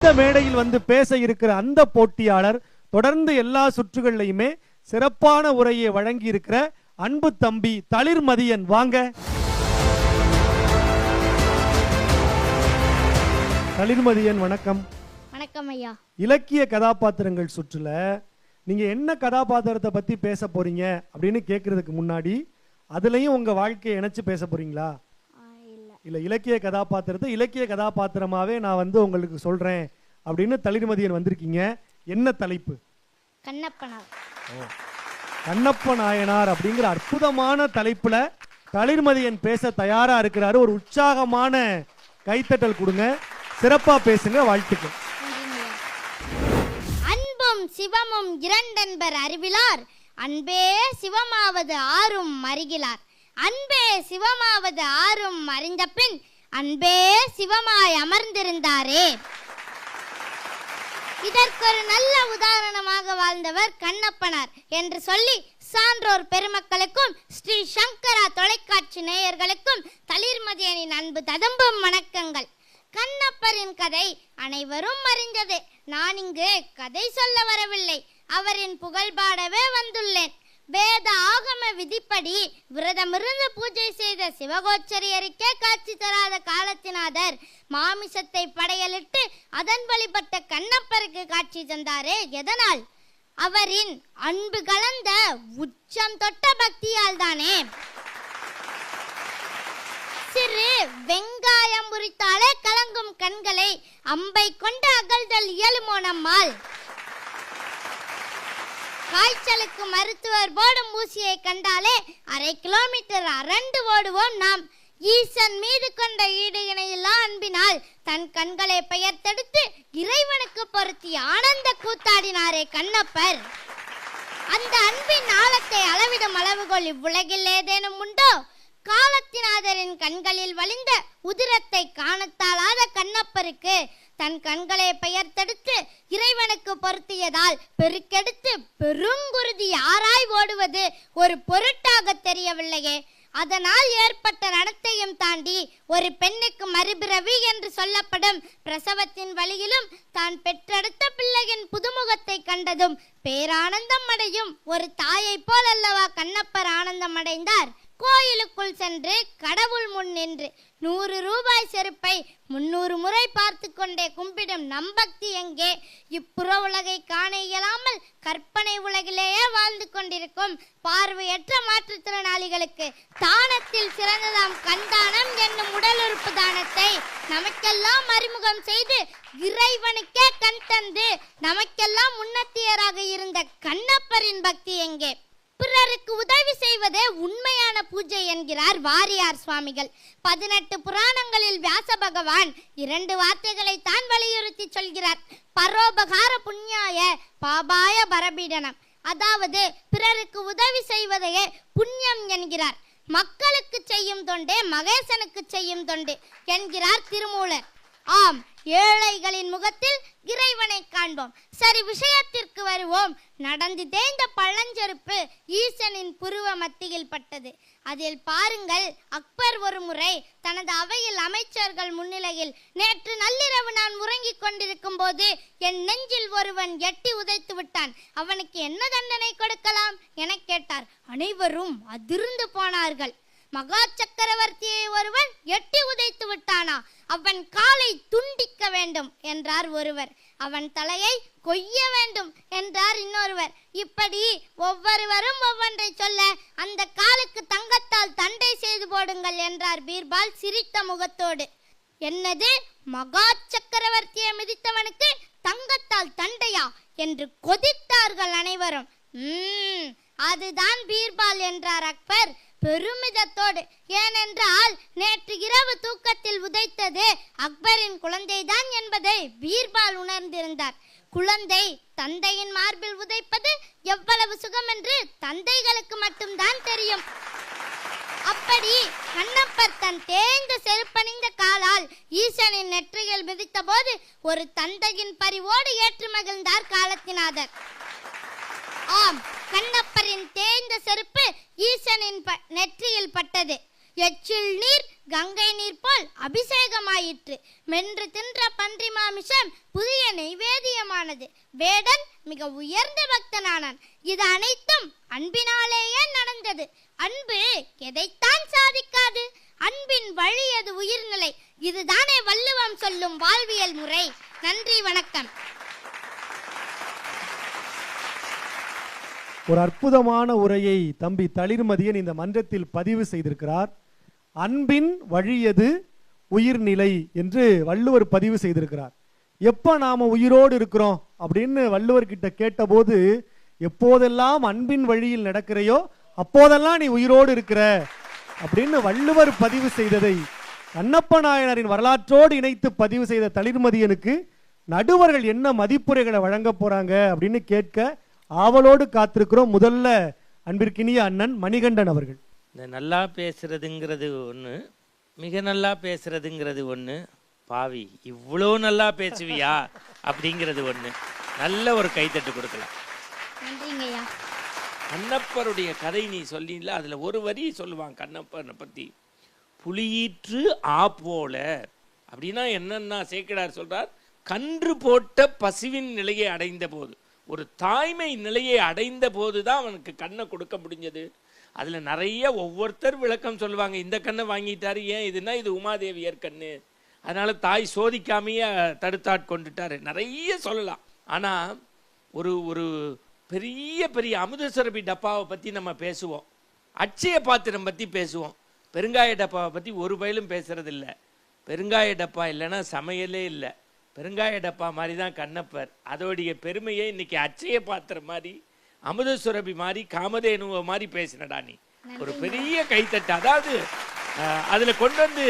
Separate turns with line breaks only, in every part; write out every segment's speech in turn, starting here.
இந்த மேடையில் வந்து பேச இருக்கிற அந்த போட்டியாளர் தொடர்ந்து எல்லா சுற்றுகள்லையுமே சிறப்பான உரையை வழங்கி இருக்கிற அன்பு தம்பி தளிர்மதியன் வாங்க. தளிர்மதியன் வணக்கம்.
வணக்கம் ஐயா.
இலக்கிய கதாபாத்திரங்கள் சுற்றுல நீங்க என்ன கதாபாத்திரத்தை பத்தி பேச போறீங்க அப்படின்னு கேட்கறதுக்கு முன்னாடி அதுலயும் உங்க வாழ்க்கையை இணைச்சு பேச போறீங்களா?
இல்ல
இலக்கிய கதாபாத்திரத்தை இலக்கிய கதாபாத்திரமாவே நான் வந்து உங்களுக்கு சொல்றேன் அப்படின்னு தளிர்மதியன் வந்திருக்கீங்க. என்ன தலைப்பு?
கண்ணப்பனார்.
கண்ணப்ப நாயனார் அப்படிங்கிற அற்புதமான தலைப்புல தளிர்மதியன் பேச தயாரா இருக்கிறாரு. ஒரு உற்சாகமான கைத்தட்டல் கொடுங்க. சிறப்பா பேசுங்க வாழ்த்துக்கள்.
அன்பும் சிவமும் இரண்டென்பர் அறிவிலார். அன்பே சிவமாவது ஆறும் மறிகிலார் அன்பே சிவமாவது ஆறும் அறிந்த பின் அன்பே சிவமாய் அமர்ந்திருந்தாரே. இதற்கொரு நல்ல உதாரணமாக வாழ்ந்தவர் கண்ணப்பனார் என்று சொல்லி சான்றோர் பெருமக்களுக்கும் ஸ்ரீ சங்கரா தொலைக்காட்சி நேயர்களுக்கும் தளிர்மதியனின் அன்பு ததம்பும் வணக்கங்கள். கண்ணப்பரின் கதை அனைவரும் அறிந்ததே. நான் இங்கு கதை சொல்ல வரவில்லை. அவரின் புகழ் பாடவே வந்துள்ளேன். வேத ஆகம விதிப்படி விரதமிருந்து பூஜை செய்த சிவகோச்சரியருக்கே காட்சி தராத காலத்தினாதர் மாமிசத்தை படையலிட்டு அதன் வழிபட்ட கண்ணப்பருக்கு காட்சி தந்தாரே எதனால்? அவரின் அன்பு கலந்த உச்சம் தொட்ட பக்தியால் தானே. சிறு வெங்காயம் முறித்தாலே கலங்கும் கண்களை அம்பை கொண்டு அகழ்தல் இயலுமோ நம்மால்? காய்ச்சலுக்கு மருத்துவர் போடும் ஊசியை கண்டாலே அரை கிலோமீட்டர் அரண்டு ஓடுவோம் நாம். ஈசன் மீது கொண்ட ஈடு இணையில்லா அன்பினால் தன் கண்களை பெயர்த்தெடுத்து இறைவனுக்கு பொருத்தி ஆனந்த கூத்தாடினாரே கண்ணப்பர். அந்த அன்பின் ஆழத்தை அளவிடும் அளவுகோல் இவ்வுலகில் ஏதேனும் உண்டோ? காலத்தினாதரின் கண்களில் வழிந்த உதிரத்தை காணத்தாளாத கண்ணப்பருக்கு தன் கண்களை பெயர்த்தெடுத்து இறைவனுக்கு பொருத்தியதால் பெருக்கெடுத்து பெருங்குருதி யாராய் ஓடுவது ஒரு பொருட்டாக தெரியவில்லையே. அதனால் ஏற்பட்ட நடத்தையும் தாண்டி ஒரு பெண்ணுக்கு மறுபிறவி என்று சொல்லப்படும் பிரசவத்தின் வழியிலும் தான் பெற்றெடுத்த பிள்ளையின் புதுமுகத்தை கண்டதும் பேரானந்தம் அடையும். ஒரு தாயைப் போல் அல்லவா கண்ணப்பர் ஆனந்தம் அடைந்தார்? கோயிலுக்குள் சென்று கடவுள் முன் நின்று நூறு ரூபாய் செருப்பை முன்னூறு முறை பார்த்து கொண்டே கும்பிடும் நம்பக்தி எங்கே? இப்புற உலகை காண இயலாமல் கற்பனை உலகிலேயே வாழ்ந்து கொண்டிருக்கும் பார்வையற்ற மாற்றுத்திறனாளிகளுக்கு தானத்தில் சிறந்ததாம் கண்தானம் என்னும் உடல் உறுப்பு தானத்தை நமக்கெல்லாம் அறிமுகம் செய்து இறைவனுக்கே கண் தந்து நமக்கெல்லாம் முன்னத்தியராக இருந்த கண்ணப்பரின் பக்தி எங்கே? பிறருக்கு உதவி செய்வதே உண்மையான பூஜை என்கிறார் வாரியார் சுவாமிகள். பதினெட்டு புராணங்களில் வியாச பகவான் இரண்டு வார்த்தைகளை தான் வலியுறுத்தி சொல்கிறார். பரோபகார புண்ணியாய பாபாய பரபீடனம். அதாவது பிறருக்கு உதவி செய்வதையே புண்ணியம் என்கிறார். மக்களுக்கு செய்யும் தொண்டே மகேசனுக்கு செய்யும் தொண்டு என்கிறார் திருமூலர். ஆம் ஏழைகளின் முகத்தில் இறைவனை காண்போம். சரி விஷயத்திற்கு வருவோம். நடந்து தேய்ந்த பழஞ்செருப்பு ஈசனின் புருவ மத்தியில் பட்டது. அதில் பாருங்கள் அக்பர் ஒரு முறை தனது அவையில் அமைச்சர்கள் முன்னிலையில் நேற்று நள்ளிரவு நான் உறங்கிக் கொண்டிருக்கும் போது என் நெஞ்சில் ஒருவன் எட்டி உதைத்து விட்டான். அவனுக்கு என்ன தண்டனை கொடுக்கலாம்? என கேட்டார். அனைவரும் அதிர்ந்து போனார்கள். மகா சக்கரவர்த்தியை ஒருவன் எட்டி உதைத்து விட்டானா? அவன் காலை துண்டிக்க வேண்டும் என்றார் ஒருவர். அவன் தலையை கொய்ய வேண்டும் என்றார் இன்னொருவர். இப்படி ஒவ்வொருவரும் ஒவ்வொன்றை சொல்ல அந்த காலுக்கு தங்கத்தால் தண்டை செய்து போடுங்கள் என்றார் பீர்பால் சிரித்த முகத்தோடு. என்னது? மகா சக்கரவர்த்தியை மிதித்தவனுக்கு தங்கத்தால் தண்டையா? என்று கொதித்தார்கள் அனைவரும். அதுதான் பீர்பால் என்றார் அக்பர். பெருமிதத்தோடு. ஏனென்றால் நேற்று இரவு தூக்கத்தில் உதைத்தது அக்பரின் குழந்தைதான் என்பதை பீர்பால் உணர்ந்திருந்தார். குழந்தை தந்தையின் மார்பில் உதைப்பது எவ்வளவு சுகம் என்று தந்தைகளுக்கு மட்டும்தான் தெரியும். அப்படி கண்ணப்பர் தன் தேய்ந்த செருப்பணிந்த காலால் ஈசனின் நெற்றிகள் மிதித்த போது ஒரு தந்தையின் பரிவோடு ஏற்று மகிழ்ந்தார் காலத்தினாதர் ஆம் கண்ணப்பரின் தேய்ந்த செருப்பு பட்டது எச்சில் நீர் கங்கை நீர் போல் அபிஷேகமாயிற்று. மென்று தின்ற பன்றி மாமிஷம் புதிய நெய்வேதியமானது வேடன் மிக உயர்ந்த பக்தனானான். இது அனைத்தும் அன்பினாலேயே நடந்தது. அன்பு எதைத்தான் சாதிக்காது. அன்பின் வழி அது உயிர்நிலை. இதுதானே வள்ளுவம் சொல்லும் வாழ்வியல் முறை. நன்றி வணக்கம்.
ஒரு அற்புதமான உரையை தம்பி தளிர்மதியன் இந்த மன்றத்தில் பதிவு செய்திருக்கிறார். அன்பின் வழியது உயிர்நிலை என்று வள்ளுவர் பதிவு செய்திருக்கிறார். எப்போ நாம் உயிரோடு இருக்கிறோம் அப்படின்னு வள்ளுவர்கிட்ட கேட்டபோது எப்போதெல்லாம் அன்பின் வழியில் நடக்கிறையோ அப்போதெல்லாம் நீ உயிரோடு இருக்கிற அப்படின்னு வள்ளுவர் பதிவு செய்ததை கண்ணப்ப நாயனரின் வரலாற்றோடு இணைத்து பதிவு செய்த தளிர்மதியனுக்கு நடுவர்கள் என்ன மதிப்புரைகளை வழங்க போகிறாங்க அப்படின்னு கேட்க ஆவலோடு காத்திருக்கிறோம். முதல்ல அன்பிற்கினிய அண்ணன் மணிகண்டன் அவர்கள்.
இந்த நல்லா பேசுறதுங்கிறது ஒன்று மிக நல்லா பேசுறதுங்கிறது ஒன்று பாவி இவ்வளோ நல்லா பேசுவியா அப்படிங்கிறது ஒன்று நல்ல ஒரு கைத்தட்டு கொடுக்கலாம். கண்ணப்பருடைய கதை நீ சொல்லில அதில் ஒரு வரி சொல்லுவான் கண்ணப்பனை பற்றி புலியீற்று ஆ போல அப்படின்னா என்னன்னா சேக்கிடார் சொல்றார் கன்று போட்ட பசுவின் நிலையை அடைந்த போது ஒரு தாய்மை நிலையை அடைந்த போது தான் அவனுக்கு கண்ணை கொடுக்க முடிஞ்சது. அதில் நிறைய ஒவ்வொருத்தர் விளக்கம் சொல்லுவாங்க இந்த கண்ணை வாங்கிட்டாரு ஏன் இதுனா இது உமாதேவியர் கண்ணு. அதனால் தாய் சோதிக்காமையே தடுத்தாட்கொண்டுட்டாரு நிறைய சொல்லலாம். ஆனால் ஒரு ஒரு பெரிய பெரிய அமுதசுரபி டப்பாவை பற்றி நம்ம பேசுவோம். அட்சய பாத்திரம் பற்றி பேசுவோம். பெருங்காய டப்பாவை பற்றி ஒரு பயிலும் பேசுகிறதில்ல பெருங்காய டப்பா இல்லைன்னா சமையலே இல்லை. பெருங்காய டப்பா மாதிரி தான் கண்ணப்பர். அதோடைய பெருமையை இன்னைக்கு அட்சய பாத்திரம் மாதிரி அமுத சுரபி மாதிரி காமதேனுவ மாதிரி பேசினடா நீ. ஒரு பெரிய கைத்தட்டு. அதாவது அதுல கொண்டு வந்து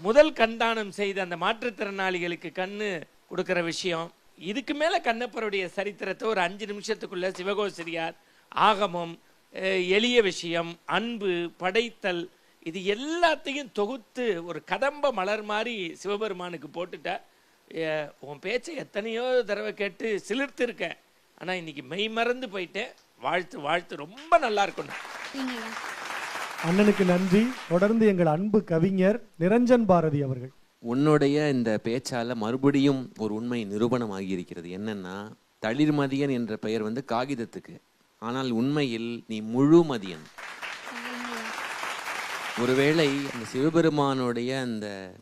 முதல் கண்தானம் செய்த அந்த மாற்றுத்திறனாளிகளுக்கு கண்ணு கொடுக்கிற விஷயம் இதுக்கு மேல கண்ணப்பருடைய சரித்திரத்தை ஒரு அஞ்சு நிமிஷத்துக்குள்ள சிவகோசிரியார் ஆகமம் எளிய விஷயம் அன்பு படைத்தல் இது எல்லாத்தையும் தொகுத்து ஒரு கதம்ப மலர் மாதிரி சிவபெருமானுக்கு போட்டுட்ட உன் பேச்சை எத்தனையோ தடவை கேட்டு சிலிர்த்து இருக்கேன் ஆனா இன்னைக்கு மெய் மறந்து போயிட்டேன். வாழ்த்து வாழ்த்து. ரொம்ப நல்லா இருக்கணும்
நன்றிங்கய்யா
அண்ணனுக்கு நன்றி. தொடர்ந்து எங்கள் அன்பு கவிஞர் நிரஞ்சன் பாரதி அவர்கள்.
உன்னுடைய இந்த பேச்சால மறுபடியும் ஒரு உண்மை நிரூபணமாகி இருக்கிறது என்னன்னா தளிர்மதியன் என்ற பெயர் வந்து காகிதத்துக்கு. ஆனால் உண்மையில் நீ முழுமதியன்.
நன்றிங்கய்யா
ஒருவேளை அந்த சிவபெருமானுடைய அந்த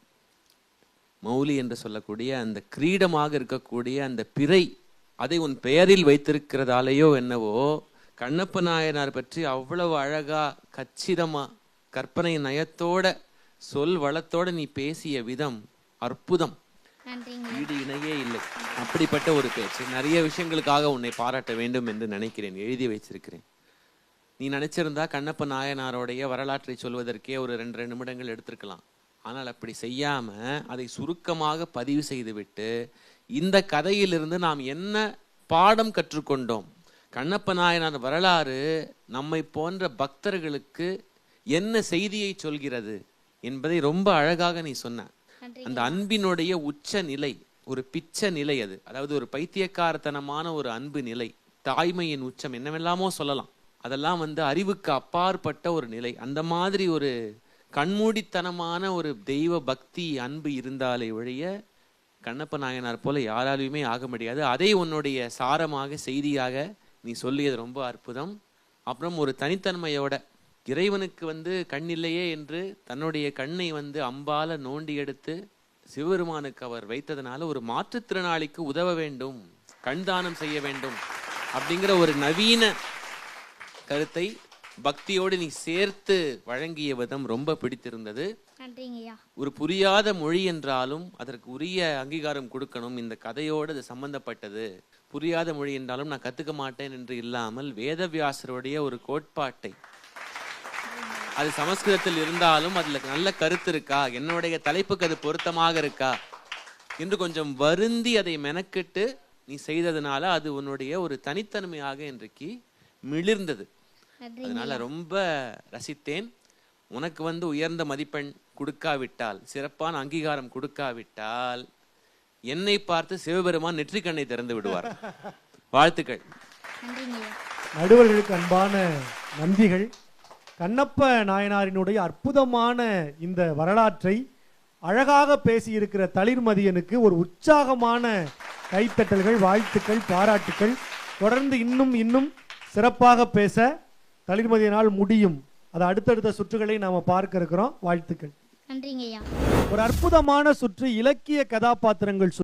மௌலி என்று சொல்லக்கூடிய அந்த கிரீடமாக இருக்கக்கூடிய அந்த பிறை அதை உன் பெயரில் வைத்திருக்கிறதாலேயோ என்னவோ கண்ணப்ப நாயனார் பற்றி அவ்வளவு அழகா கச்சிதமா கற்பனை நயத்தோட சொல் வளத்தோட நீ பேசிய விதம் அற்புதம். ஈடு இணையே இல்லை. அப்படிப்பட்ட ஒரு பேச்சு. நிறைய விஷயங்களுக்காக உன்னை பாராட்ட வேண்டும் என்று நினைக்கிறேன். எழுதி வைச்சிருக்கிறேன் நீ நினைச்சிருந்தா கண்ணப்ப நாயனாருடைய வரலாற்றை சொல்வதற்கே ஒரு ரெண்டு நிமிடங்கள் எடுத்திருக்கலாம். ஆனால் அப்படி செய்யாம அதை சுருக்கமாக பதிவு செய்துவிட்டு இந்த கதையிலிருந்து நாம் என்ன பாடம் கற்றுக்கொண்டோம்? கண்ணப்ப நாயனார் வரலாறு நம்மை போன்ற பக்தர்களுக்கு என்ன செய்தியை சொல்கிறது என்பதை ரொம்ப அழகாக நீ சொன்ன. அந்த அன்பினுடைய உச்ச நிலை ஒரு பிச்ச நிலை அது. அதாவது ஒரு பைத்தியக்காரத்தனமான ஒரு அன்பு நிலை தாய்மையின் உச்சம் என்னவெல்லாமோ சொல்லலாம். அதெல்லாம் வந்து அறிவுக்கு அப்பாற்பட்ட ஒரு நிலை. அந்த மாதிரி ஒரு கண்மூடித்தனமான ஒரு தெய்வ பக்தி அன்பு இருந்தாலே ஒழிய கண்ணப்ப நாயனார் போல யாராலையுமே ஆக முடியாது. அதை உன்னுடைய சாரமாக செய்தியாக நீ சொல்லியது ரொம்ப அற்புதம். அப்புறம் ஒரு தனித்தன்மையோட இறைவனுக்கு வந்து கண் இல்லையே என்று தன்னுடைய கண்ணை வந்து அம்பால நோண்டி எடுத்து சிவபெருமானுக்கு அவர் வைத்ததனால ஒரு மாற்றுத்திறனாளிக்கு உதவ வேண்டும் கண் தானம் செய்ய வேண்டும் அப்படிங்கிற ஒரு நவீன கருத்தை பக்தியோடு நீ சேர்த்து வழங்கிய விதம் ரொம்ப பிடித்திருந்தது. ஒரு புரியாத மொழி என்றாலும் அதற்கு உரிய அங்கீகாரம் கொடுக்கணும். இந்த கதையோடு அது சம்பந்தப்பட்டது. புரியாத மொழி என்றாலும் நான் கத்துக்க மாட்டேன் என்று இல்லாமல் வேதவியாசருடைய ஒரு கோட்பாட்டை. அது சமஸ்கிருதத்தில் இருந்தாலும் அதுல நல்ல கருத்து இருக்கா? என்னுடைய தலைப்புக்கு அது பொருத்தமாக இருக்கா? என்று கொஞ்சம் வருந்தி அதை மெனக்கெட்டு நீ செய்ததுனால அது உன்னுடைய ஒரு தனித்தன்மையாக இன்றைக்கு மிளிர்ந்தது. அதனால ரொம்ப ரசித்தேன். உனக்கு வந்து உயர்ந்த மதிப்பெண் கொடுக்காவிட்டால் சிறப்பான அங்கீகாரம் கொடுக்காவிட்டால் என்னை பார்த்து சிவபெருமான் நெற்றிக்கண்ணை திறந்து விடுவார். வாழ்த்துக்கள்.
நடுவர்களுக்கு அன்பான நன்றிகள். கண்ணப்ப நாயனாரினுடைய அற்புதமான இந்த வரலாற்றை அழகாக பேசியிருக்கிற தளிர்மதியனுக்கு ஒரு உற்சாகமான கைத்தட்டல்கள் வாழ்த்துக்கள் பாராட்டுக்கள். தொடர்ந்து இன்னும் இன்னும் சிறப்பாக பேச தளிர்மதியனால் முடியும். அது அடுத்தடுத்த சுற்றுகளை நாம பார்க்க இருக்கிறோம். வாழ்த்துக்கள்.
நன்றிங்க ஐயா
ஒரு அற்புதமான சுற்று இலக்கிய கதாபாத்திரங்கள்